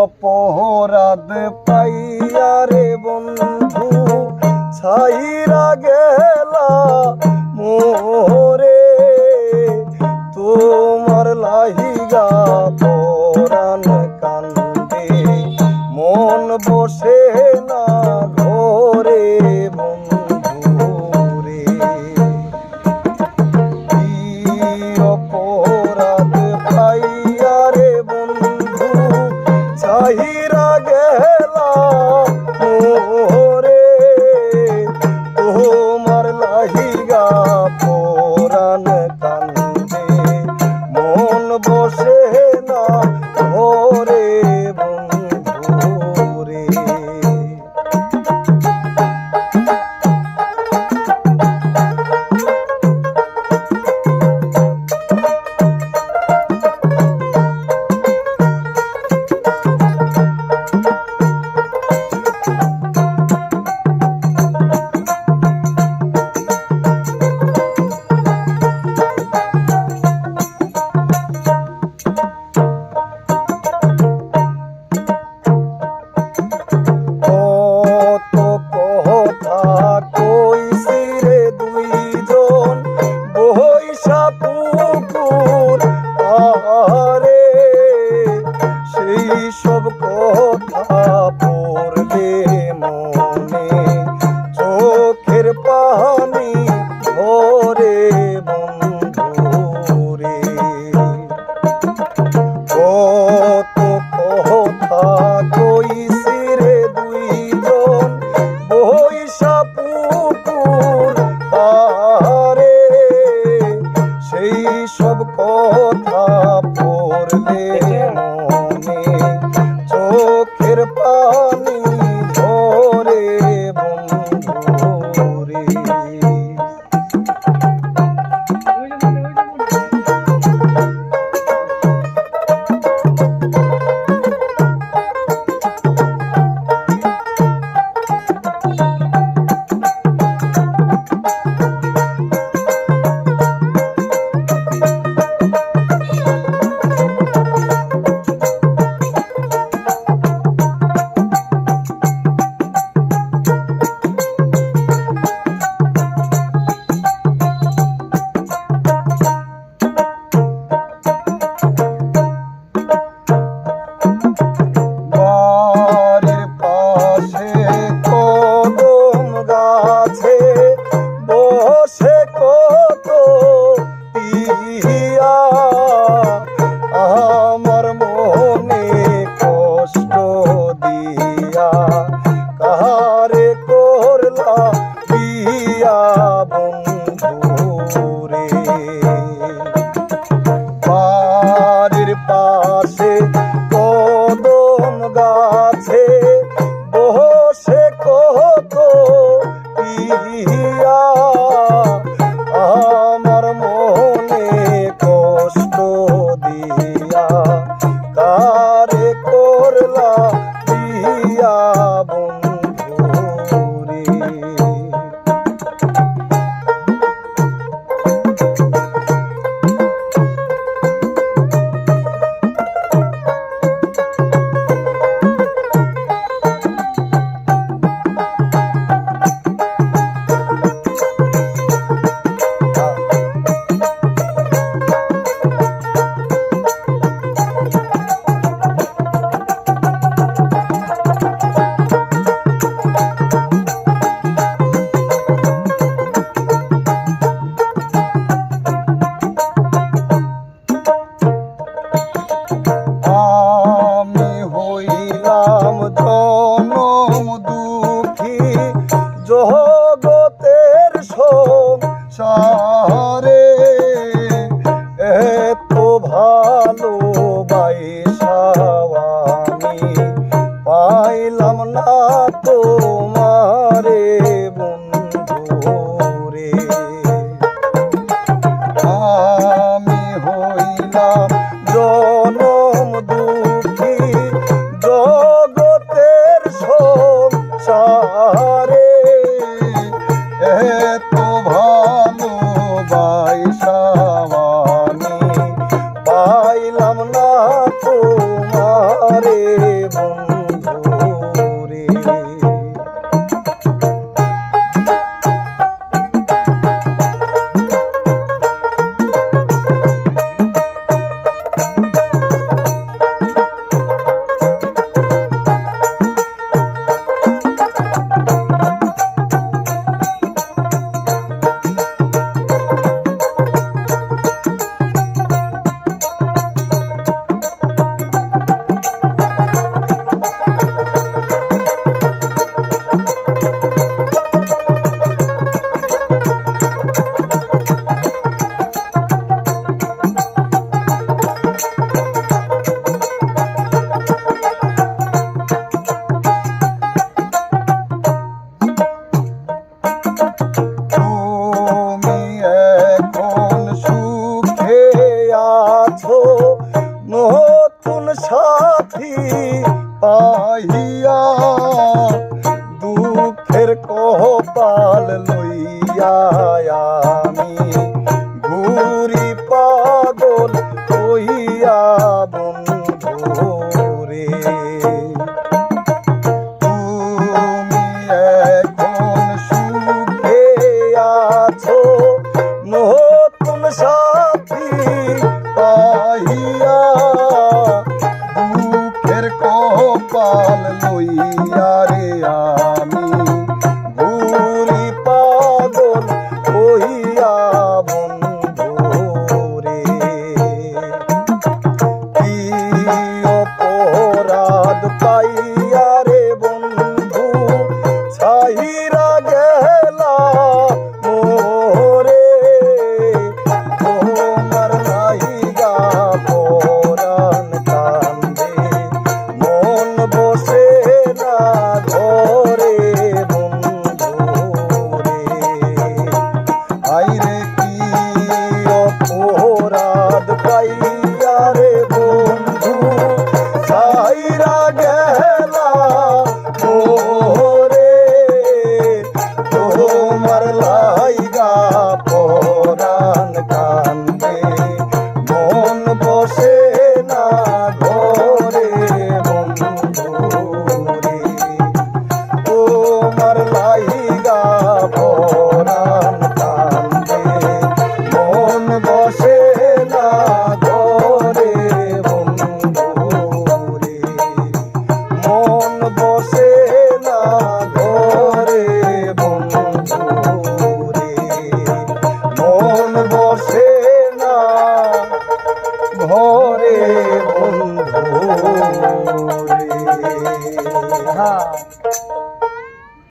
অপহরাদ পাইয়া রে বন্ধু ছাইরা গেলা মোরে। তোমার লাহিগা পরান কান্দে মন বসে সব কথা পর আছে। শহরে এত ভালো বাইসাওয়ানি পাইলাম না তো বন্ধুরে। জগতের